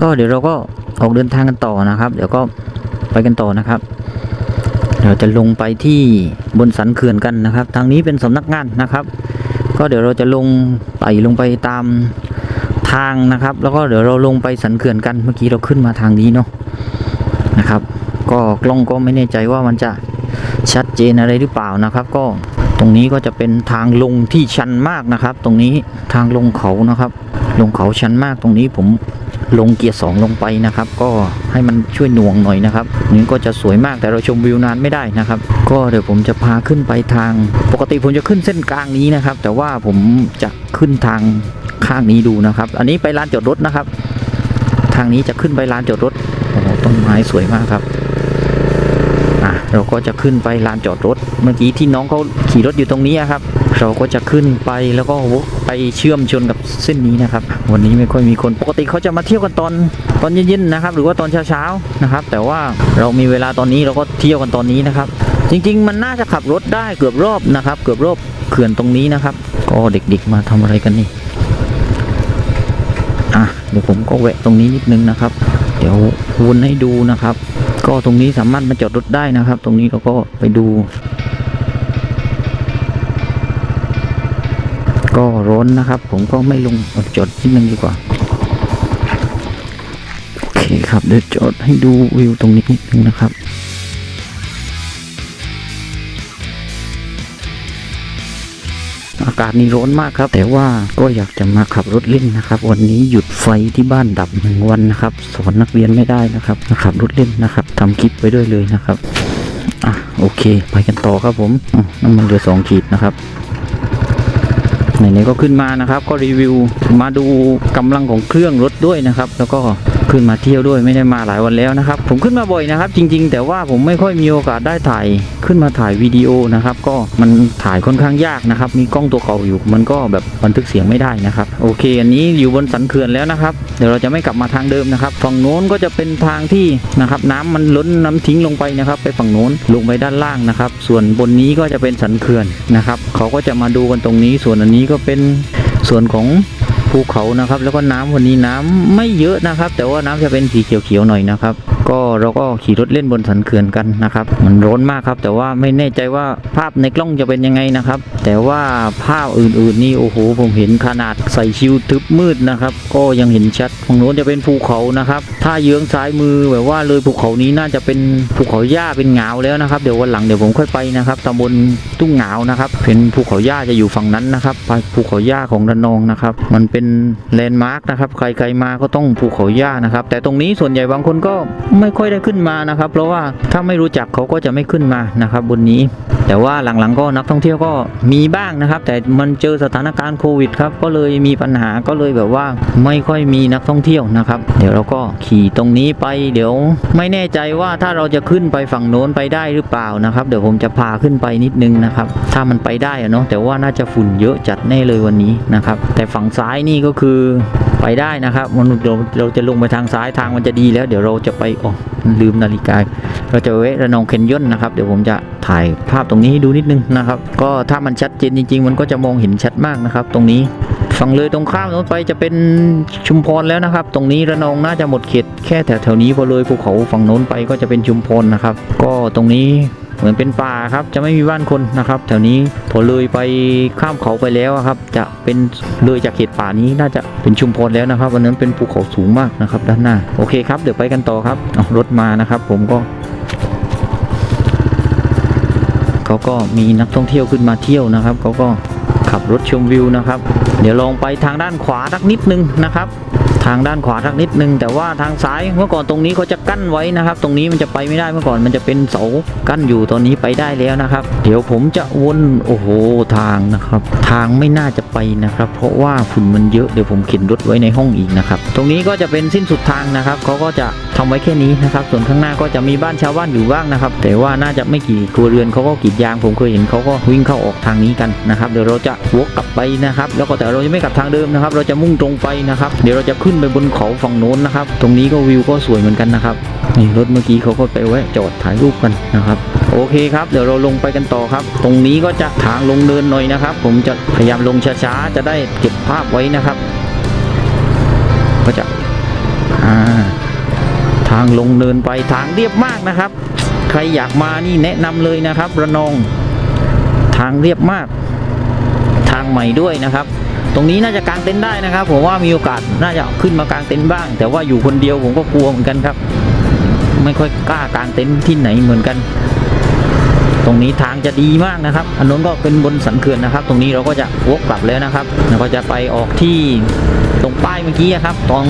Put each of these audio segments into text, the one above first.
ก็เดี๋ยวเราก็ออกเดินทางกันต่อนะครับ เดี๋ยวก็ไปกันต่อนะครับเดี๋ยวจะลงไปที่บนสันเขื่อนกันนะครับ ทางนี้เป็นสำนักงานนะครับ ก็เดี๋ยวเราจะลงไต่ลงไปตามทางนะครับ แล้วก็เดี๋ยวเราลงไปสันเขื่อนกันเมื่อกี้เราขึ้นมาทางนี้เนาะนะครับ ก็กล้องก็ไม่แน่ใจว่ามันจะชัดเจนอะไรหรือเปล่านะครับ ก็ตรงนี้ก็จะเป็นทางลงที่ชันมากนะครับ ตรงนี้ทางลงเขานะครับ ลงเขาชันมากตรงนี้ผม ลงเกียร์สองลงไปนะครับ ก็ให้มันช่วยหน่วงหน่อยนะครับนี่ก็จะสวยมากแต่เราชมวิวนานไม่ได้นะครับ ก็เดี๋ยวผมจะพาขึ้นไปทาง ปกติผมจะขึ้นเส้นกลางนี้นะครับ แต่ว่าผมจะขึ้นทางข้างนี้ดูนะครับ อันนี้ไปลานจอดรถนะครับ ทางนี้จะขึ้นไปลานจอดรถโอ้ต้นไม้สวยมากครับ เราก็จะขึ้นไปลานจอดรถ เมื่อกี้ที่น้องเขาขี่รถอยู่ตรงนี้ครับ เราก็จะขึ้นไปแล้วก็วกไปเชื่อมชนกับเส้นนี้นะครับ วันนี้ไม่ค่อยมีคนปกติเขาจะมาเที่ยวกันตอนตอนเย็นๆนะครับ หรือว่าตอนเช้าๆนะครับ แต่ว่าเรามีเวลาตอนนี้เราก็เที่ยวกันตอนนี้นะครับ จริง ๆ มันน่าจะขับรถได้เกือบรอบนะครับ เกือบรอบเขื่อนตรงนี้นะครับ ก็เด็กๆมาทำอะไรกันนี่อะเดี๋ยวผมก็แวะตรงนี้นิดนึงนะครับ เดี๋ยววนให้ดูนะครับ ก็ตรงนี้สามารถมาจอดรถได้นะครับ ตรงนี้เราก็ไปดู ก็ร้อนนะครับ ผมก็ไม่ลงอจอดนิดนึงดีกว่าโอเคครับเดี๋ยวจอดให้ดูวิวตรงนี้นิดนึงนะครับ กาศนี่ร้อนมากครับ แต่ว่าก็อยากจะมาขับรถเล่นนะครับ วันนี้หยุดไฟที่บ้านดับหนึ่งวันนะครับสอนนักเรียนไม่ได้นะครับขับรถเล่นนะครับทำคลิปไว้ด้วยเลยนะครับอะโอเค ไปกันต่อครับผมน้ำมันเหลือสองขีดนะครับไหนๆก็ขึ้นมานะครับ ก็รีวิวมาดูกำลังของเครื่องรถด้วยนะครับ แล้วก็ ขึ้นมาเที่ยวด้วยไม่ได้มาหลายวันแล้วนะครับ ผมขึ้นมาบ่อยนะครับ จริง ๆ แต่ว่าผมไม่ค่อยมีโอกาสได้ถ่ายขึ้นมาถ่ายวิดีโอนะครับ ก็มันถ่ายค่อนข้างยากนะครับ มีกล้องตัวเก่าอยู่ มันก็แบบบันทึกเสียงไม่ได้นะครับ โอเค อันนี้อยู่บนสันเขื่อนแล้วนะครับ เดี๋ยวเราจะไม่กลับมาทางเดิมนะครับฝั่งโน้นก็จะเป็นทางที่นะครับน้ำมันล้นน้ำทิ้งลงไปนะครับ ไปฝั่งโน้นลงไปด้านล่างนะครับ ส่วนบนนี้ก็จะเป็นสันเขื่อนนะครับเขาก็จะมาดูกันตรงนี้ ส่วนอันนี้ก็เป็นส่วนของ ภูเขานะครับ แล้วก็น้ำวันนี้น้ำไม่เยอะนะครับ แต่ว่าน้ำจะเป็นสีเขียวๆหน่อยนะครับ ก็เราก็ขี่รถเล่นบนสันเขื่อนกันนะครับ มันร้อนมากครับ แต่ว่าไม่แน่ใจว่าภาพในกล้องจะเป็นยังไงนะครับ แต่ว่าภาพอื่นๆนี่โอ้โหผมเห็นขนาดใส่ชิวทึบมืดนะครับ ก็ยังเห็นชัดฝั่งโน้นจะเป็นภูเขานะครับ ถ้าเยื้องซ้ายมือแบบว่าเลยภูเขานี้น่าจะเป็นภูเขาหญ้าเป็นเหงาแล้วนะครับ เดี๋ยววันหลังเดี๋ยวผมค่อยไปนะครับตำบลทุ่งเหงานะครับเป็นภูเขาหญ้าจะอยู่ฝั่งนั้นนะครับไปภูเขาหญ้าของระนองนะครับ มันเป็นแลนด์มาร์กนะครับ ใครๆมาก็ต้องภูเขาหญ้านะครับ แต่ตรงนี้ส่วนใหญ่บางคนก็ไไม่ค่อยได้ขึ้นมานะครับ เพราะว่าถ้าไม่รู้จักเขาก็จะไม่ขึ้นมานะครับบนนี้ แต่ว่าหลังๆก็นักท่องเที่ยวก็มีบ้างนะครับ แต่มันเจอสถานการณ์โควิดครับก็เลยมีปัญหาก็เลยแบบว่าไม่ค่อยมีนักท่องเที่ยวนะครับ เดี๋ยวเราก็ขี่ตรงนี้ไป เดี๋ยวไม่แน่ใจว่าถ้าเราจะขึ้นไปฝั่งโน้นไปได้หรือเปล่านะครับ เดี๋ยวผมจะพาขึ้นไปนิดนึงนะครับ ถ้ามันไปได้อะเนาะแต่ว่าน่าจะฝุ่นเยอะจัดแน่เลยวันนี้นะครับ แต่ฝั่งซ้ายนี่ก็คือไปได้นะครับมันเราเราจะลงไปทางซ้ายทางมันจะดีแล้ว เดี๋ยวเราจะไปอ๋อลืมนาฬิกา เราจะเวะระนองเคนยอนนะครับ เดี๋ยวผมจะถ่ายภาพตรงนี้ให้ดูนิดนึงนะครับ ก็ถ้ามันชัดเจนจริง ๆ มันก็จะมองเห็นชัดมากนะครับ ตรงนี้ฝั่งเลยตรงข้ามโน้นไปจะเป็นชุมพรแล้วนะครับ ตรงนี้ระนองน่าจะหมดเขตแค่แถวแถวๆนี้พอเลยภูเขาฝั่งโน้นไปก็จะเป็นชุมพรนะครับ ก็ตรงนี้ เหมือนเป็นป่าครับจะไม่มีบ้านคนนะครับ แถวนี้พอเลยไปข้ามเขาไปแล้วครับ จะเป็นเลยจากเขตป่านี้น่าจะเป็นชุมพรแล้วนะครับวันนั้นเป็นภูเขาสูงมากนะครับด้านหน้าโอเคครับเดี๋ยวไปกันต่อครับรถมานะครับผมก็เขาก็มีนักท่องเที่ยวขึ้นมาเที่ยวนะครับเขาก็ขับรถชมวิวนะครับ เดี๋ยวลองไปทางด้านขวาสักนิดนึงนะครับางด้านขวาสักนิดนึง แต่ว่าทางซ้ายเมื่อก่อนตรงนี้เขาจะกั้นไว้นะครับ ตรงนี้มันจะไปไม่ได้เมื่อก่อนมันจะเป็นเสากั้นอยู่ตอนนี้ไปได้แล้วนะครับ เดี๋ยวผมจะวนโอ้โหทางนะครับ ทางไม่น่าจะไปนะครับ เพราะว่าฝุ่นมันเยอะเดี๋ยวผมเข็นรถไว้ในห้องอีกนะครับ ตรงนี้ก็จะเป็นสิ้นสุดทางนะครับเขาก็จะทำไว้แค่นี้นะครับ ส่วนข้างหน้าก็จะมีบ้านชาวบ้านอยู่บ้างนะครับ แต่ว่าน่าจะไม่กี่ครัวเรือนเขาก็กรีดยาง ผมเคยเห็นเขาก็วิ่งเข้าออกทางนี้กันนะครับ เดี๋ยวเราจะวกกลับไปนะครับ แล้วก็แต่เราจะไม่กลับทางเดิมนะครับ เราจะมุ่งตรงไปนะครับ เดี๋ยวเราจะขึ้นไปบนเขาฝั่งโน้นนะครับ ตรงนี้ก็วิวก็สวยเหมือนกันนะครับนี่รถเมื่อกี้เขาก็ไปแวะจอดถ่ายรูปกันนะครับ โอเคครับ เดี๋ยวเราลงไปกันต่อครับ ตรงนี้ก็จะทางลงเดินหน่อยนะครับ ผมจะพยายามลงช้าๆ จะได้เก็บภาพไว้นะครับ ก็จะหาทางลงเนินไปทางเรียบมากนะครับ ใครอยากมานี่แนะนำเลยนะครับ ระนอง ทางเรียบมาก ทางใหม่ด้วยนะครับ ตรงนี้น่าจะกางเต็นท์ได้นะครับ ผมว่ามีโอกาสน่าจะขึ้นมากางเต็นท์บ้าง แต่ว่าอยู่คนเดียวผมก็กลัวเหมือนกันครับ ไม่ค่อยกล้ากางเต็นท์ที่ไหนเหมือนกัน ตรงนี้ทางจะดีมากนะครับอันนู้นก็เป็นบนสันเขื่อนนะครับ ตรงนี้เราก็จะวกกลับแล้วนะครับเราก็จะไปออกที่ตรงป้ายเมื่อกี้ครับตรง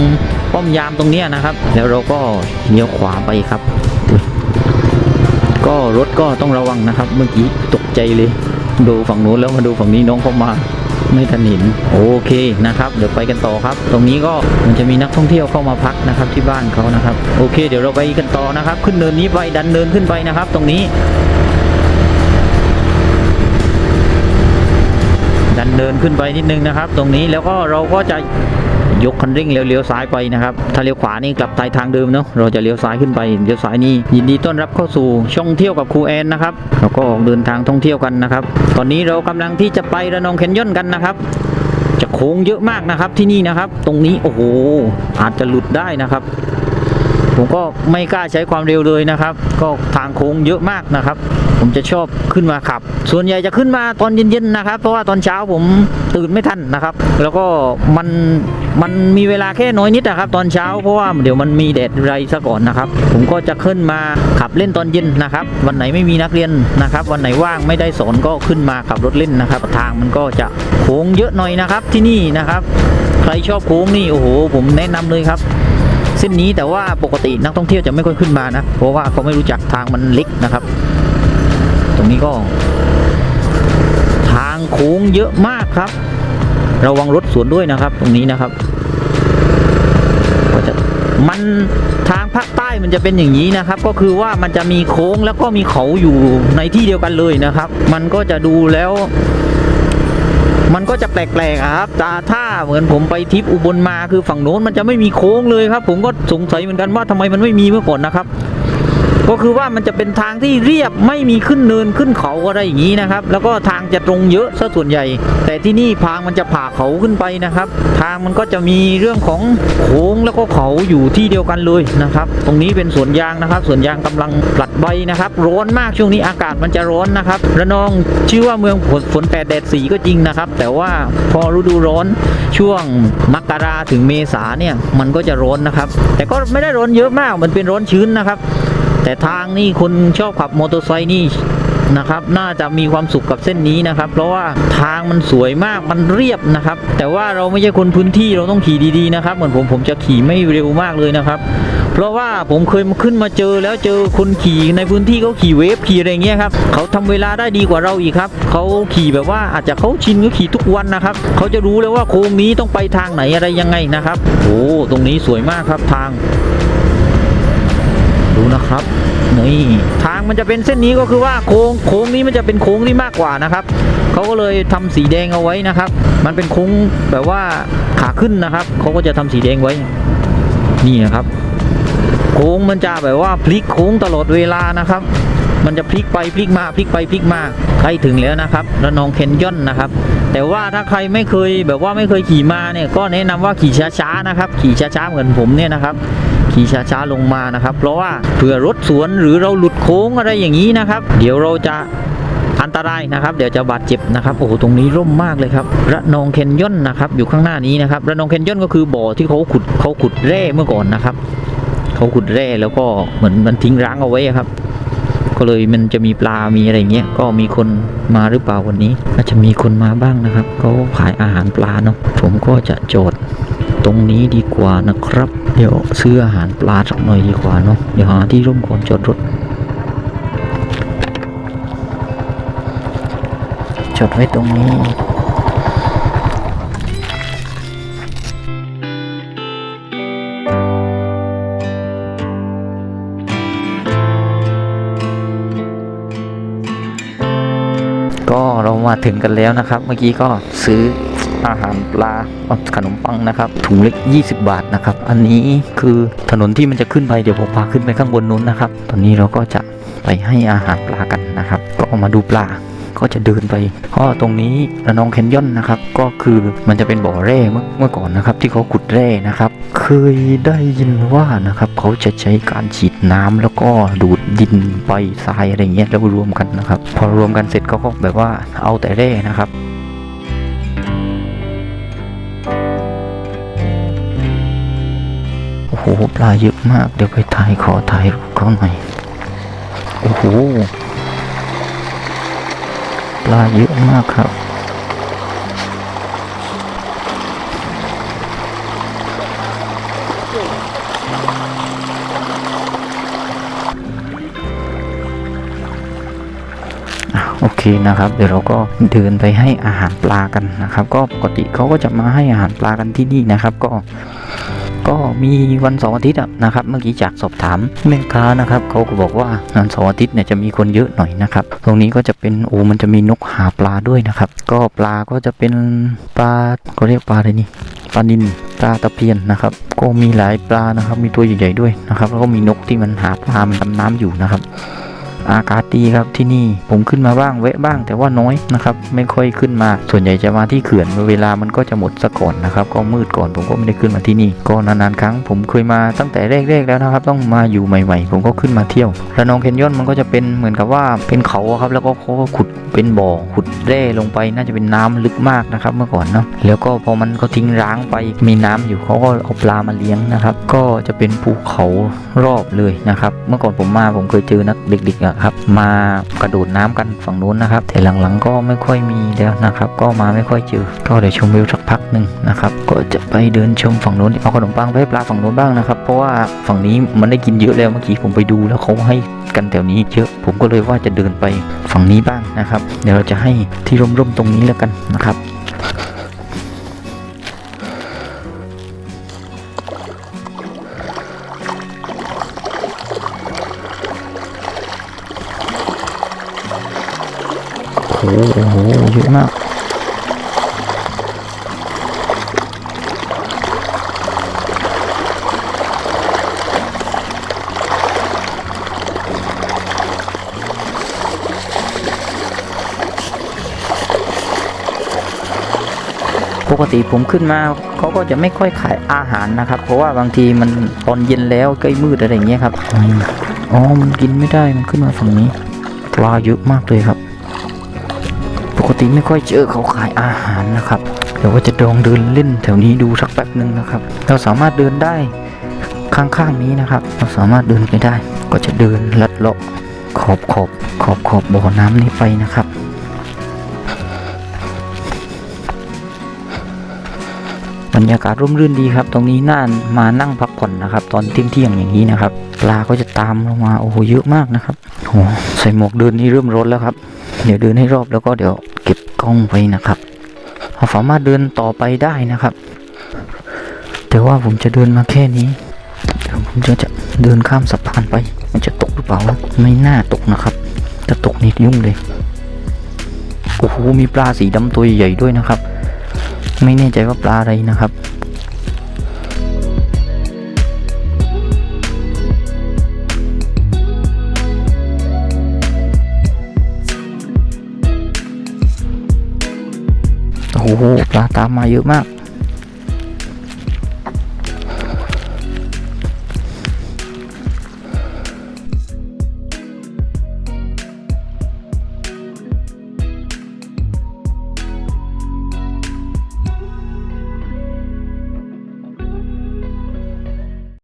ป้อมยามตรงนี้นะครับ แล้วเราก็เลี้ยวขวาไปครับ ก็รถก็ต้องระวังนะครับ เมื่อกี้ตกใจเลย ดูฝั่งนู้นแล้วมาดูฝั่งนี้น้องเข้ามา ไม่ทันหินโอเคนะครับ เดี๋ยวไปกันต่อครับ ตรงนี้ก็มันจะมีนักท่องเที่ยวเข้ามาพักนะครับที่บ้านเขานะครับ โอเค เดี๋ยวเราไปกันต่อนะครับ ขึ้นเนินนี้ไปดันเนินขึ้นไปนะครับ ตรงนี้ ดันเดินขึ้นไปนิดนึงนะครับ ตรงนี้แล้วก็เราก็จะ ยกคันเร่งเลี้ยวซ้ายไปนะครับ ถ้าเลี้ยวขวานี่กลับไปทางเดิมเนาะ เราจะเลี้ยวซ้ายขึ้นไปเลี้ยวซ้ายนี่ยินดีต้อนรับเข้าสู่ช่องเที่ยวกับครูแอนนะครับเราก็ออกเดินทางท่องเที่ยวกันนะครับ ตอนนี้เรากำลังที่จะไประนองแคนยอนกันนะครับจะโค้งเยอะมากนะครับที่นี่นะครับ ตรงนี้โอ้โหอาจจะหลุดได้นะครับ ผมก็ไม่กล้าใช้ความเร็วเลยนะครับ ก็ทางโค้งเยอะมากนะครับ ผมจะชอบขึ้นมาขับ ส่วนใหญ่จะขึ้นมาตอนเย็นๆนะครับ เพราะว่าตอนเช้าผมตื่นไม่ทันนะครับ แล้วก็มันมันมีเวลาแค่น้อยนิดนะครับ ตอนเช้าเพราะว่าเดี๋ยวมันมีแดดไรซะก่อนนะครับ ผมก็จะขึ้นมาขับเล่นตอนเย็นนะครับ วันไหนไม่มีนักเรียนนะครับ วันไหนว่างไม่ได้สอนก็ขึ้นมาขับรถเล่นนะครับ ทางมันก็จะโค้งเยอะหน่อยนะครับที่นี่นะครับ ใครชอบโค้งนี่โอ้โห ผมแนะนำเลยครับ เส้นนี้แต่ว่าปกตินักท่องเที่ยวจะไม่ค่อยขึ้นมานะ เพราะว่าเขาไม่รู้จักทางมันเล็กนะครับ ตรงนี้ก็ ทางโค้งเยอะมากครับ ระวังรถสวนด้วยนะครับ ตรงนี้นะครับก็จะมันทางภาคใต้มันจะเป็นอย่างนี้นะครับ ก็คือว่ามันจะมีโค้งแล้วก็มีเขาอยู่ในที่เดียวกันเลยนะครับ มันก็จะดูแล้ว มันก็จะแปลกๆครับแต่ถ้าเหมือนผมไปทิปอุบลมาคือฝั่งโน้นมันจะไม่มีโค้งเลยครับ ผมก็สงสัยเหมือนกันว่าทำไมมันไม่มีเมื่อก่อนนะครับ ก็คือว่ามันจะเป็นทางที่เรียบไม่มีขึ้นเนินขึ้นเขาอะไรอย่างนี้นะครับ แล้วก็ทางจะตรงเยอะซะส่วนใหญ่ แต่ที่นี่ทางมันจะผ่าเขาขึ้นไปนะครับ ทางมันก็จะมีเรื่องของโค้งแล้วก็เขาอยู่ที่เดียวกันเลยนะครับ ตรงนี้เป็นสวนยางนะครับสวนยางกำลังผลัดใบนะครับร้อนมากช่วงนี้อากาศมันจะร้อนนะครับระนองชื่อว่าเมืองฝนฝนแปดแดดสีก็จริงนะครับ แต่ว่าพอฤดูร้อนช่วงมกราถึงเมษาเนี่ยมันก็จะร้อนนะครับ แต่ก็ไม่ได้ร้อนเยอะมากมันเป็นร้อนชื้นนะครับ แต่ทางนี่คนชอบขับมอเตอร์ไซค์นี่นะครับ น่าจะมีความสุขกับเส้นนี้นะครับ เพราะว่าทางมันสวยมากมันเรียบนะครับ แต่ว่าเราไม่ใช่คนพื้นที่เราต้องขี่ดีๆนะครับ เหมือนผมผมจะขี่ไม่เร็วมากเลยนะครับ เพราะว่าผมเคยมาขึ้นมาเจอแล้วเจอคนขี่ในพื้นที่เขาขี่เวฟขี่อะไรเงี้ยครับเขาทำเวลาได้ดีกว่าเราอีกครับเขาขี่แบบว่าอาจจะเขาชินเขาขี่ทุกวันนะครับเขาจะรู้เลยว่าโค้งนี้ต้องไปทางไหนอะไรยังไงนะครับโอ้ตรงนี้สวยมากครับทาง ดูนะครับนี่ทางมันจะเป็นเส้นนี้ก็คือว่าโค้งโค้งนี้มันจะเป็นโค้งที่มากกว่านะครับเขาก็เลยทำสีแดงเอาไว้นะครับ มันเป็นโค้งแบบว่าขาขึ้นนะครับเขาก็จะทำสีแดงไว้ นี่นะครับ โค้งมันจะแบบว่าพลิกโค้งตลอดเวลานะครับ มันจะพลิกไปพลิกมาพลิกไปพลิกมาใกล้ถึงแล้วนะครับระนองแคนยอนนะครับ แต่ว่าถ้าใครไม่เคยแบบว่าไม่เคยขี่มาเนี่ยก็แนะนำว่าขี่ช้าๆนะครับ ขี่ช้าๆเหมือนผมเนี่ยนะครับ ขี่ช้าๆลงมานะครับ เพราะว่าเผื่อรถสวนหรือเราหลุดโค้งอะไรอย่างนี้นะครับ เดี๋ยวเราจะอันตรายนะครับ เดี๋ยวจะบาดเจ็บนะครับโอ้โหตรงนี้ร่มมากเลยครับระนองแคนยอนนะครับอยู่ข้างหน้านี้นะครับระนองแคนยอนก็คือบ่อที่เขาขุดเขาขุดแร่เมื่อก่อนนะครับเขาขุดแร่แล้วก็เหมือนมันทิ้งร้างเอาไว้ครับ ก็เลยมันจะมีปลามีอะไรเงี้ยก็มีคนมาหรือเปล่าวันนี้อาจจะมีคนมาบ้างนะครับเขาขายอาหารปลาเนาะผมก็จะโจทย์ ตรงนี้ดีกว่านะครับ เดี๋ยวซื้ออาหารปลาสักหน่อยดีกว่าเนาะเดี๋ยวหาที่ร่มก่อนจอดรถจอดไว้ตรงนี้ก็เรามาถึงกันแล้วนะครับ เมื่อกี้ก็ซื้อ อาหารปลาขนมปังนะครับ ถุงเล็ก 20 บาทนะครับ อันนี้คือถนนที่มันจะขึ้นไปเดี๋ยวผมพาขึ้นไปข้างบนนู้นนะครับ ตอนนี้เราก็จะไปให้อาหารปลากันนะครับ ก็เอามาดูปลาก็จะเดินไปก็ตรงนี้ระนองแคนยอนนะครับ ก็คือมันจะเป็นบ่อแร่เมื่อก่อนนะครับ ที่เขาขุดแร่นะครับ เคยได้ยินว่านะครับเขาจะใช้การฉีดน้ำแล้วก็ดูดดินไปทรายอะไรเงี้ยแล้วรวมกันนะครับ พอรวมกันเสร็จเขาก็แบบว่าเอาแต่แร่นะครับ ปลาเยอะมาก เดี๋ยวไปถ่ายขอถ่ายรูปเขาหน่อย โอ้โห ปลาเยอะมากครับโอเคนะครับ เดี๋ยวเราก็เดินไปให้อาหารปลากันนะครับ ก็ปกติเขาก็จะมาให้อาหารปลากันที่นี่นะครับ ก็ มีวันเสาร์อาทิตย์นะครับเมื่อกี้จากสอบถามแม่ค้านะครับเขาก็บอกว่าวันเสาร์อาทิตย์เนี่ยจะมีคนเยอะหน่อยนะครับ ตรงนี้ก็จะเป็นโอ้มันจะมีนกหาปลาด้วยนะครับ ก็ปลาก็จะเป็นปลาเขาเรียกปลาอะไรนี่ปลานินปลาตะเพียนนะครับ ก็มีหลายปลานะครับ มีตัวใหญ่ๆด้วยนะครับ แล้วก็มีนกที่มันหาปลามันดำน้ำอยู่นะครับ อากาศดีครับที่นี่ผมขึ้นมาบ้างแวะบ้างแต่ว่าน้อยนะครับไม่ค่อยขึ้นมา ส่วนใหญ่จะมาที่เขื่อนเวลามันก็จะหมดซะก่อนนะครับก็มืดก่อนผมก็ไม่ได้ขึ้นมาที่นี่ก็นานๆครั้ง ผมเคยมาตั้งแต่แรกๆแล้วนะครับต้องมาอยู่ใหม่ ๆ ผมก็ขึ้นมาเที่ยวระนองแคนยอนมันก็จะเป็นเหมือนกับว่าเป็นเขาครับแล้วก็เขาก็ขุดเป็นบ่อขุดแร่ลงไปน่าจะเป็นน้ำลึกมากนะครับเมื่อก่อนเนาะแล้วก็พอมันก็ทิ้งร้างไปมีน้ำอยู่เขาก็เอาปลามาเลี้ยงนะครับ ก็จะเป็นภูเขารอบเลยนะครับ เมื่อก่อนผมมาผมเคยเจอนักเด็กๆอะครับ มากระโดดน้ำกันฝั่งนู้นนะครับ แต่หลังๆก็ไม่ค่อยมีแล้วนะครับ ก็มาไม่ค่อยเจอก็เดี๋ยวชมวิวสักพักหนึ่งนะครับ ก็จะไปเดินชมฝั่งนู้นเอาขนมปังไปให้ปลาฝั่งนู้นบ้างนะครับ เพราะว่าฝั่งนี้มันได้กินเยอะแล้วเมื่อกี้ผมไปดูแล้วเขาให้กันแถวนี้เยอะ ผมก็เลยว่าจะเดินไปฝั่งนี้บ้างนะครับ เดี๋ยวเราจะให้ที่ร่มๆตรงนี้แล้วกันนะครับ โอ้โหเยอะมากปกติผมขึ้นมาเขาก็จะไม่ค่อยขายอาหารนะครับ เพราะว่าบางทีมันตอนเย็นแล้วใกล้มืดอะไรอย่างเงี้ยครับอ๋อมันกินไม่ได้มันขึ้นมาฝั่งนี้ปลาเยอะมากเลยครับ ติไม่ค่อยเจอเขาขายอาหารนะครับเดี๋ยวว่าจะลองเดินเล่นแถวนี้ดูสักแป๊บหนึ่งนะครับ เราสามารถเดินได้ข้างๆนี้นะครับ เราสามารถเดินไปได้ ก็จะเดินลัดเลาะขอบขอบขอบขอบบ่อน้ำนี้ไปนะครับบรรยากาศร่มรื่นดีครับ ตรงนี้น่ามานั่งพักผ่อนนะครับ ตอนเที่ยงเที่ยงๆอย่างนี้นะครับ ปลาก็จะตามลงมาโอ้โหเยอะมากนะครับโอ้ใส่หมวกเดินนี่เริ่มร้อนแล้วครับ เดี๋ยวเดินให้รอบแล้วก็เดี๋ยว กล้องไว้นะครับเราสามารถเดินต่อไปได้นะครับ แต่ว่าผมจะเดินมาแค่นี้ผมจะจะเดินข้ามสะพานไป มันจะตกหรือเปล่าไม่น่าตกนะครับถ้าตกนี่ยุ่งเลยโอ้โหมีปลาสีดำตัวใหญ่ด้วยนะครับ ไม่แน่ใจว่าปลาอะไรนะครับ หปลาตามมาเยอะมาก